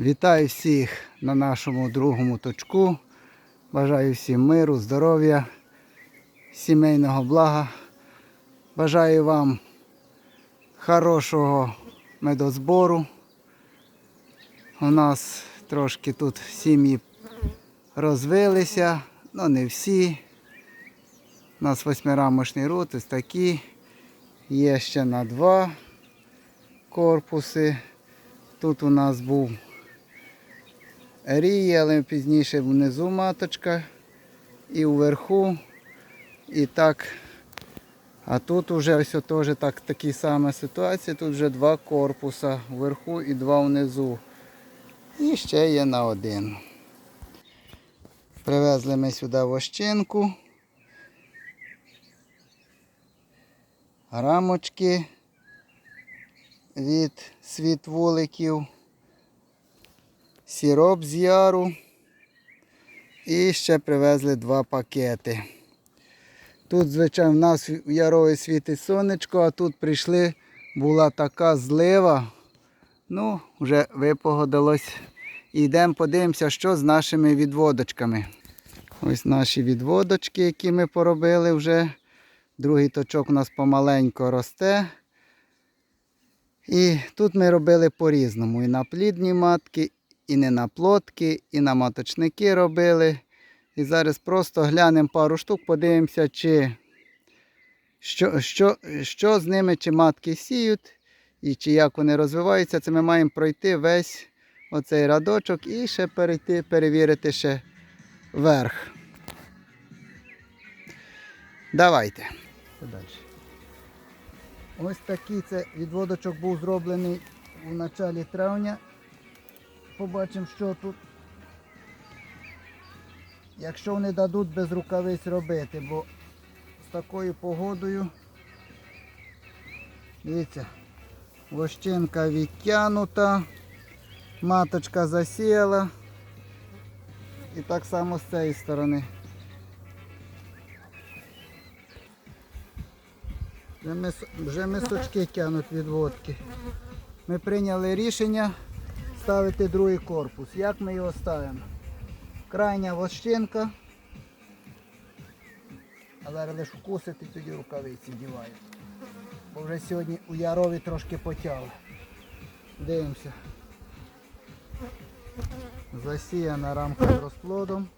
Вітаю всіх на нашому другому точку. Бажаю всім миру, здоров'я, сімейного блага. Бажаю вам хорошого медозбору. У нас трошки тут сім'ї розвилися, але не всі. У нас восьмирамочний рот, ось такі. Є ще на два корпуси. Тут у нас був рій, але пізніше внизу маточка і вверху. І так. А тут вже ось теж так, такі сама ситуація. Тут вже два корпуса вверху і два внизу. І ще є на один. Привезли ми сюди вощинку. Рамочки від світ вуликів, сіроп з яру і ще привезли два пакети. Тут, звичайно, в нас в ярові світить сонечко, а тут прийшли, була така злива. Ну, вже випогодилось. Йдемо подивимося, що з нашими відводочками. Ось наші відводочки, які ми поробили вже. Другий точок у нас помаленько росте. І тут ми робили по-різному. І на плідні матки, і не на плотки, і на маточники робили. І зараз просто глянемо пару штук, подивимося, чи що, що, що з ними, чи матки сіють, і чи як вони розвиваються. Це ми маємо пройти весь оцей радочок і ще перейти, перевірити ще верх. Давайте. Далі. Ось такий це відводочок був зроблений у началі травня. Побачимо, що тут. Якщо вони дадуть без рукавиць робити, бо з такою погодою, дивіться, вощинка відтянута, маточка засіяла. І так само з цієї сторони. Вже, мисочки тянуть від водки. Ми прийняли рішення ставити другий корпус. Як ми його ставимо? Крайня вощинка. Але лише вкусити тоді рукавиці діваю. Бо вже сьогодні у Ярові трошки потягли. Дивимося. Засіяна рамка з розплодом.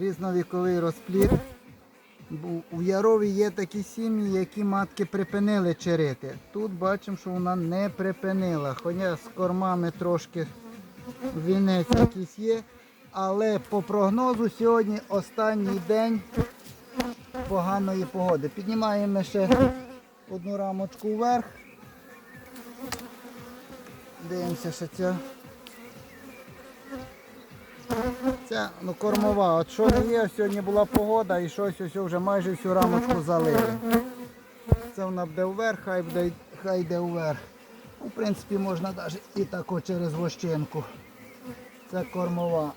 Різновіковий розплід. У Ярові є такі сім'ї, які матки припинили черити. Тут бачимо, що вона не припинила. Хоча з кормами трошки вінець якийсь є. Але по прогнозу сьогодні останній день поганої погоди. Піднімаємо ще одну рамочку вверх. Дивимося, що ця. Ця ну, кормова. От що не є, сьогодні була погода і щось ось вже майже всю рамочку залили. Це вона буде вверх, хай буде, хай йде вверх. Ну, В принципі, можна навіть і тако через вощинку. Це кормова.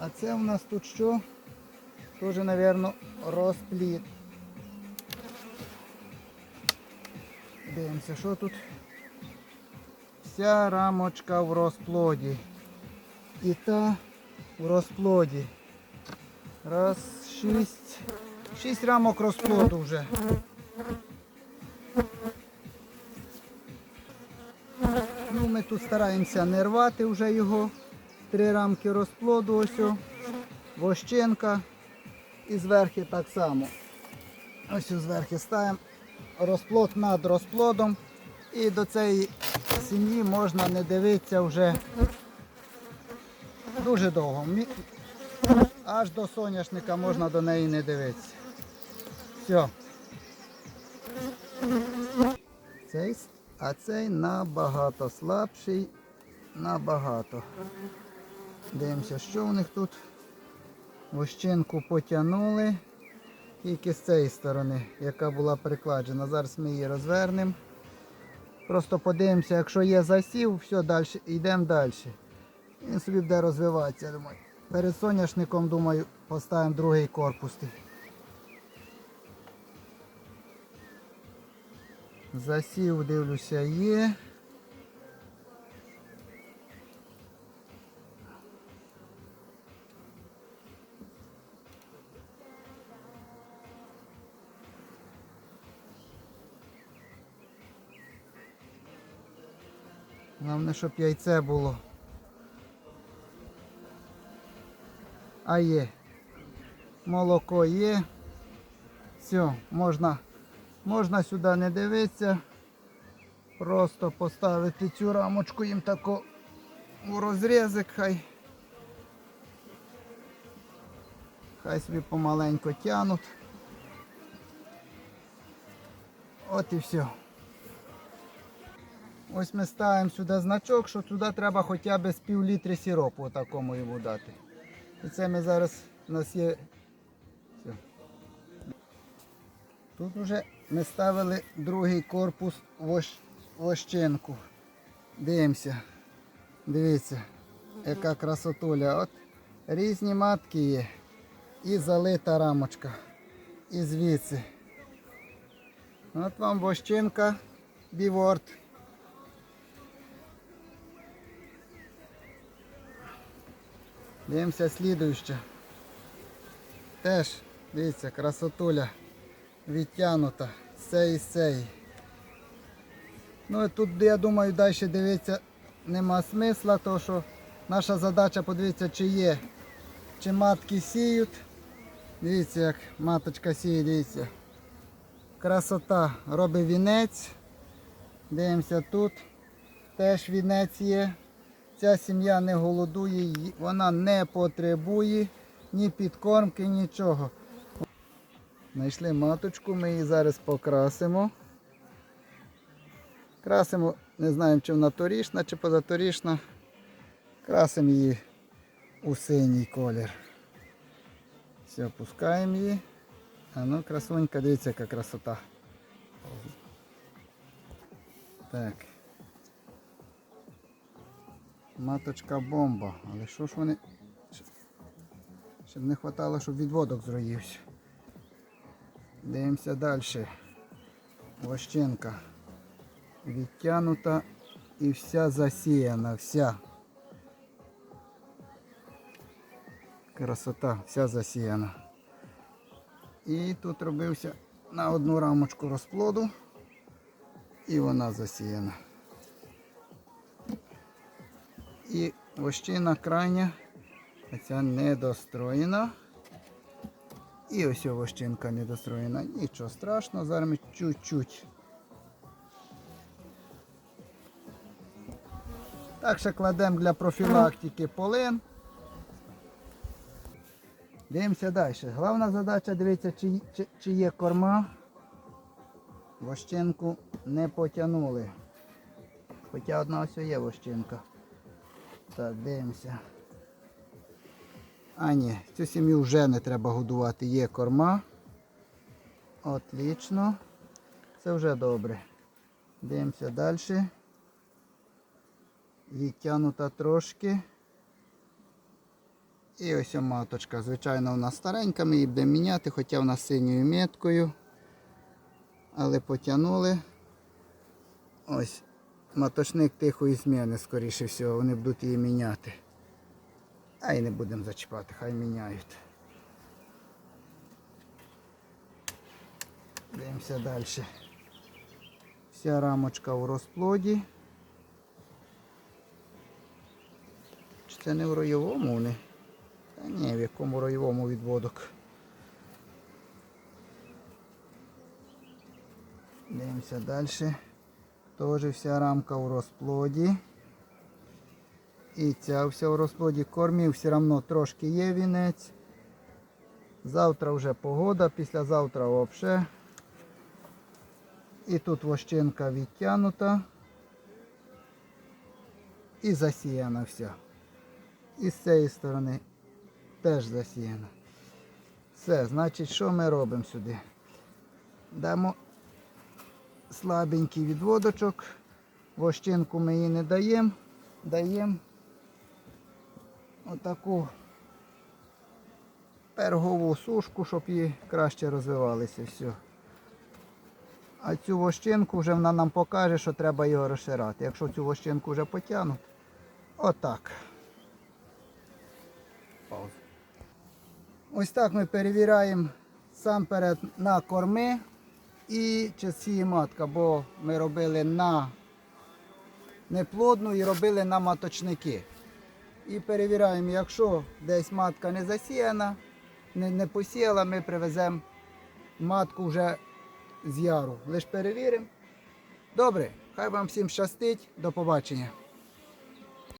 А це у нас тут що? Теж, мабуть, розплід. Дивимося, що тут. Вся рамочка в розплоді. І та в розплоді. Раз, шість. Шість рамок розплоду вже. Ну, ми тут стараємося не рвати вже його. Три рамки розплоду ось. о. Вощинка. І зверху так само. Ось зверху ставимо розплод над розплодом. І до цієї сім'ї можна не дивитися вже дуже довго. Аж до соняшника можна до неї не дивитися. Все. Цей, а цей набагато слабший, набагато. Дивимося, що у них тут. Вощинку потягнули. Тільки з цієї сторони, яка була прикладена. Зараз ми її розвернемо. Просто подивимося, якщо є засів, все, далі, йдемо далі. Він собі буде розвиватися, думаю. перед соняшником, думаю, поставимо другий корпус. Засів, дивлюся, є. Головне, щоб яйце було. А є. Молоко є. Все, можна, можна сюди не дивитися. Просто поставити цю рамочку їм тако у розрізик, хай. Хай собі помаленько тянуть. От і все. Ось ми ставимо сюди значок, що сюди треба хоча б з пів літри сиропу такому йому дати. І це ми зараз у нас є. Все. Тут вже ми ставили другий корпус вощ... вощинку. Дивимося. Дивіться, яка красотуля. От різні матки є. І залита рамочка. І звідси. От вам вощинка біворд. Дивимося слідуюче. Теж, дивіться, красотуля відтянута з цієї з. Ну і тут, я думаю, далі дивитися нема смисла, тому що наша задача подивитися, чи є, чи матки сіють. Дивіться, як маточка сіє, дивіться. Красота робить вінець. Дивимося тут. Теж вінець є. Ця сім'я не голодує, вона не потребує ні підкормки, нічого. Знайшли маточку, ми її зараз покрасимо. Красимо, не знаємо, чи вона торішна, чи позаторішна. Красимо її у синій колір. Все, пускаємо її. А ну, красунька, дивіться, яка красота. Так. Маточка бомба. Але що ж вони. Щоб не вистачало, щоб відводок зроївся. Дивимося далі. Вощинка. Відтянута і вся засіяна, вся. Красота, вся засіяна. І тут робився на одну рамочку розплоду. І вона засіяна. І вощина крайня, ця недостроєна. І ось вощинка недостроєна. Нічого страшного, зараз ми чуть-чуть. Так ще кладемо для профілактики полин. Дивимося далі. Головна задача дивитися, чи, чи, чи є корма. Вощинку не потягнули. Хоча одна ось є вощинка. Так, дивимося. А ні, цю сім'ю вже не треба годувати. Є корма. Отлично. Це вже добре. Дивимося далі. Відтягнута трошки. І ось маточка. Звичайно, вона старенька, ми її будемо міняти, хоча вона синьою меткою. Але потягнули. Ось маточник тихої зміни, скоріше всього, вони будуть її міняти. А й не будемо зачіпати, хай міняють. Дивимося далі. Вся рамочка у розплоді. Чи це не в роєвому вони? Та ні, в якому роєвому відводок. Дивимося далі. Теж вся рамка у розплоді. І ця вся у розплоді кормів все одно трошки є вінець. Завтра вже погода, післязавтра взагалі. І тут вощинка відтянута. І засіяна вся. І з цієї сторони теж засіяна. Все, значить, що ми робимо сюди? Дамо слабенький відводочок. Вощинку ми її не даємо. Даємо отаку пергову сушку, щоб її краще розвивалися. Все. А цю вощинку вже вона нам покаже, що треба його розширати. Якщо цю вощинку вже потягнуть, отак. Ось так ми перевіряємо сам перед на корми і чи сіє матка, бо ми робили на неплодну і робили на маточники. І перевіряємо, якщо десь матка не засіяна, не, не посіяла, ми привеземо матку вже з яру. Лише перевіримо. Добре, хай вам всім щастить. До побачення.